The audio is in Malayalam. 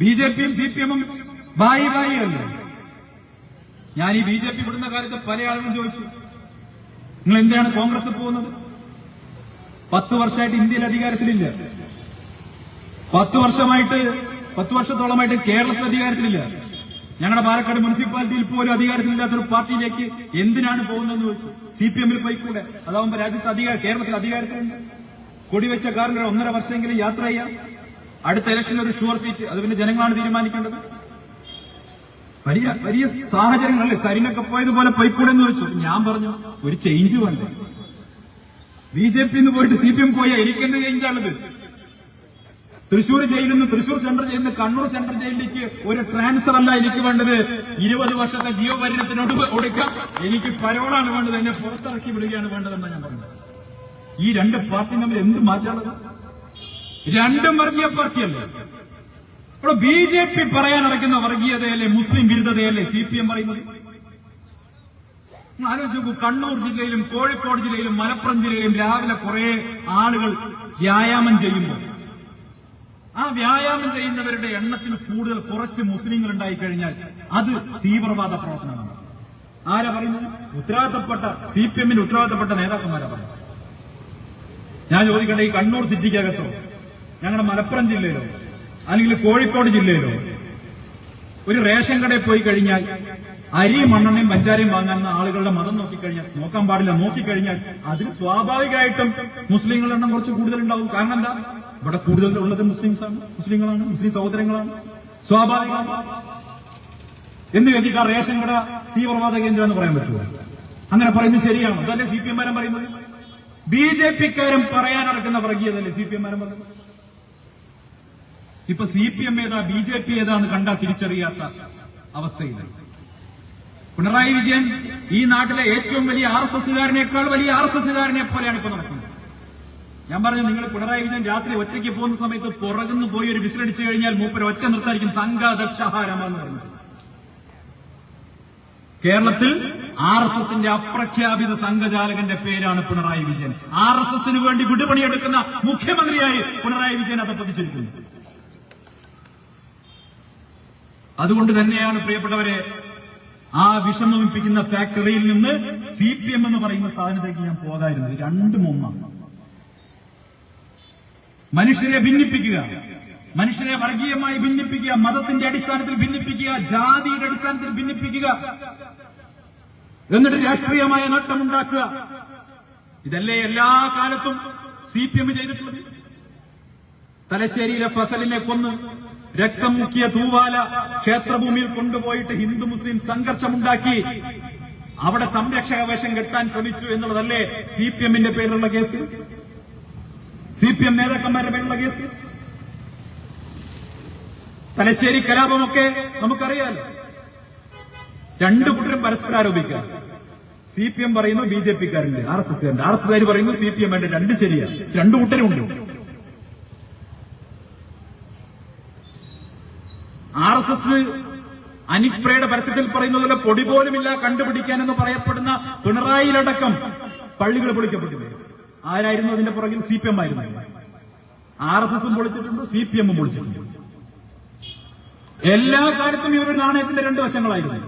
ബി ജെ പിയും സി പി എമ്മും ബായി ബായി അല്ലേ? ഞാൻ ഈ ബി ജെ പി വിടുന്ന കാര്യത്ത് പല ആളുകളും ചോദിച്ചു നിങ്ങൾ എന്തിനാണ് കോൺഗ്രസ് പോകുന്നത്? പത്ത് വർഷമായിട്ട് ഇന്ത്യയിൽ അധികാരത്തിലില്ല. പത്ത് വർഷമായിട്ട് പത്ത് വർഷത്തോളമായിട്ട് കേരളത്തിൽ അധികാരത്തിലില്ല. ഞങ്ങളുടെ പാലക്കാട് മുനിസിപ്പാലിറ്റിയിൽ പോലും അധികാരത്തിലില്ലാത്തൊരു പാർട്ടിയിലേക്ക് എന്തിനാണ് പോകുന്നതെന്ന് ചോദിച്ചു. സി പി എമ്മിൽ പോയിക്കൂടെ? അതാവുമ്പോ രാജ്യത്ത് അധികാരം കേരളത്തിൽ അധികാരത്തിലുണ്ട്? കൊടിവെച്ച കാറിൽ ഒന്നര വർഷമെങ്കിലും യാത്ര ചെയ്യാം? അടുത്ത ഇലക്ഷനിൽ ഒരു ഷുവർ സീറ്റ് അത് പിന്നെ ജനങ്ങളാണ് തീരുമാനിക്കേണ്ടത്. വലിയ വലിയ സാഹചര്യങ്ങളിൽ സരിനൊക്കെ പോയതുപോലെ പോയിക്കൂടെ എന്ന് വെച്ചു ഞാൻ പറഞ്ഞു ഒരു ചേഞ്ച് വേണ്ട? ബി ജെ പി പോയിട്ട് സി പി എം പോയാ എനിക്കെന്ത് ചേഞ്ചാണത് തൃശൂർ ജയിലിൽ നിന്ന് തൃശൂർ സെൻട്രൽ ജയിലിൽ നിന്ന് കണ്ണൂർ സെൻട്രൽ ജയിലിലേക്ക് ഒരു ട്രാൻസ്ഫർ അല്ല എനിക്ക് വേണ്ടത്. ഇരുപത് വർഷത്തെ ജിയോ പരിണത്തിനോട് കൊടുക്കാം. എനിക്ക് പരോളാണ് വേണ്ടത്. എന്നെ പുറത്തിറക്കി വിടുകയാണ് വേണ്ടതെന്നാണ് ഞാൻ പറഞ്ഞത്. ഈ രണ്ട് പാർട്ടി തമ്മിൽ എന്ത് മാറ്റാണത് രണ്ടും വർഗീയ പാർട്ടിയല്ലേ? ഇവിടെ ബി ജെ പി പറയാൻ ഇറക്കുന്ന വർഗീയതയല്ലേ മുസ്ലിം വിരുദ്ധതയല്ലേ സി പി എം പറയുന്നത്? ആലോചിച്ചു കണ്ണൂർ ജില്ലയിലും കോഴിക്കോട് ജില്ലയിലും മലപ്പുറം ജില്ലയിലും രാവിലെ കുറെ ആളുകൾ വ്യായാമം ചെയ്യുമ്പോൾ ആ വ്യായാമം ചെയ്യുന്നവരുടെ എണ്ണത്തിൽ കൂടുതൽ കുറച്ച് മുസ്ലിങ്ങൾ ഉണ്ടായി കഴിഞ്ഞാൽ അത് തീവ്രവാദ പ്രവർത്തനമാണ്. ആരാ പറയുന്നത്? ഉത്തരവാദിത്തപ്പെട്ട സി പി എമ്മിന്റെ ഉത്തരവാദിത്തപ്പെട്ട നേതാക്കന്മാരാ പറയുന്നത്. ഞാൻ ചോദിക്കട്ടെ ഈ കണ്ണൂർ സിറ്റിക്കകത്തോ? ഞങ്ങളുടെ മലപ്പുറം ജില്ലയിലോ അല്ലെങ്കിൽ കോഴിക്കോട് ജില്ലയിലോ ഒരു റേഷൻ കടയിൽ പോയി കഴിഞ്ഞാൽ അരി മണ്ണെണ്ണയും പഞ്ചാരയും വാങ്ങാവുന്ന ആളുകളുടെ മതം നോക്കിക്കഴിഞ്ഞാൽ നോക്കാൻ പാടില്ല നോക്കിക്കഴിഞ്ഞാൽ അതിൽ സ്വാഭാവികമായിട്ടും മുസ്ലിങ്ങളുടെ എണ്ണം കുറച്ച് കൂടുതലുണ്ടാവും. കാരണം എന്താ? ഇവിടെ കൂടുതൽ ഉള്ളത് മുസ്ലിംസ് ആണ് മുസ്ലിങ്ങളാണ് മുസ്ലിം സഹോദരങ്ങളാണ്. സ്വാഭാവികമാണ് എന്ന് കരുതിയിട്ട് ആ റേഷൻ കട തീവ്രവാദ കേന്ദ്രം എന്ന് പറയാൻ പറ്റുമോ? അങ്ങനെ പറയുന്നത് ശരിയാണ്? അതല്ലേ സി പി എംമാരും പറയുന്നത്? ബി ജെ പിക്കാരും പറയാൻ നടക്കുന്ന വർഗീയതല്ലേ സി പി എംമാരും പറയുന്നത്? ഇപ്പൊ സി പി എം ഏതാ ബി ജെ പി ഏതാന്ന് കണ്ടാൽ തിരിച്ചറിയാത്ത അവസ്ഥയിലായി പിണറായി വിജയൻ ഈ നാട്ടിലെ ഏറ്റവും വലിയ ആർ എസ് വലിയ ആർ എസ് എസ്സുകാരനെ പോലെയാണ് ഇപ്പൊ നടക്കുന്നത്. ഞാൻ പറഞ്ഞു നിങ്ങൾ പിണറായി വിജയൻ രാത്രി ഒറ്റയ്ക്ക് പോകുന്ന സമയത്ത് പുറകുന്ന് പോയി ഒരു വിസിലടിച്ചു കഴിഞ്ഞാൽ മൂപ്പര് ഒറ്റ നിർത്തായിരിക്കും സംഘാദക്ഷഹാരമ എന്ന് കേരളത്തിൽ ആർ എസ് എസിന്റെ അപ്രഖ്യാപിത സംഘചാലകന്റെ പേരാണ് പിണറായി വിജയൻ. ആർ എസ് എസിന് വേണ്ടി വിടുപണിയെടുക്കുന്ന മുഖ്യമന്ത്രിയായി പിണറായി വിജയൻ അധപ്പതിച്ചിരിക്കുന്നു അതുകൊണ്ട് തന്നെയാണ് പ്രിയപ്പെട്ടവരെ ആ വിഷമിപ്പിക്കുന്ന ഫാക്ടറിയിൽ നിന്ന് സി പി എം എന്ന് പറയുന്ന സാധനത്തേക്ക് ഞാൻ പോകാതിരുന്നത്. രണ്ടും ഒന്നാണ്. മനുഷ്യരെ ഭിന്നിപ്പിക്കുക മനുഷ്യരെ വർഗീയമായി ഭിന്നിപ്പിക്കുക മതത്തിന്റെ അടിസ്ഥാനത്തിൽ ഭിന്നിപ്പിക്കുക ജാതിയുടെ അടിസ്ഥാനത്തിൽ ഭിന്നിപ്പിക്കുക എന്നിട്ട് രാഷ്ട്രീയമായ നേട്ടമുണ്ടാക്കുക. ഇതല്ലേ എല്ലാ കാലത്തും സി പി എം ചെയ്തിട്ടുള്ളത്? തലശ്ശേരിയിലെ ഫസലിനെ കൊന്ന് രക്തം മുക്കിയ തൂവാല ക്ഷേത്രഭൂമിയിൽ കൊണ്ടുപോയിട്ട് ഹിന്ദു മുസ്ലിം സംഘർഷമുണ്ടാക്കി. അവിടെ സംരക്ഷക വേഷം കെട്ടാൻ ശ്രമിച്ചു എന്നുള്ളതല്ലേ സി പി എമ്മിന്റെ പേരിലുള്ള കേസ്? സി പി എം നേതാക്കന്മാരുടെ പേരിലുള്ള കേസ്? തലശ്ശേരി കലാപമൊക്കെ നമുക്കറിയാലോ രണ്ടു കൂട്ടരും പരസ്പരം ആരോപിക്കാം സി പി എം പറയുന്നു B J പിക്കാരുണ്ട് R S S R S കാര് പറയുന്നു സി പി എം രണ്ട് ശരിയാണ് രണ്ടു കൂട്ടരും ഉണ്ട് ആർ എസ് എസ് അനിസ്പ്രയുടെ പരസ്യത്തിൽ പറയുന്നത് പൊടി പോലുമില്ല കണ്ടുപിടിക്കാൻ എന്ന് പറയപ്പെടുന്ന പിണറായിലടക്കം പള്ളികൾ പൊളിക്കപ്പെട്ടില്ലേ? ആരായിരുന്നു അതിന്റെ പുറകിൽ? സി പി എം ആയിരുന്നു. ആർ എസ് എസും പൊളിച്ചിട്ടുണ്ട് സി പി എമ്മും പൊളിച്ചിട്ടുണ്ട്. എല്ലാ കാര്യത്തും ഇവരുടെ നാണയത്തിന്റെ രണ്ട് വശങ്ങളായിരുന്നു.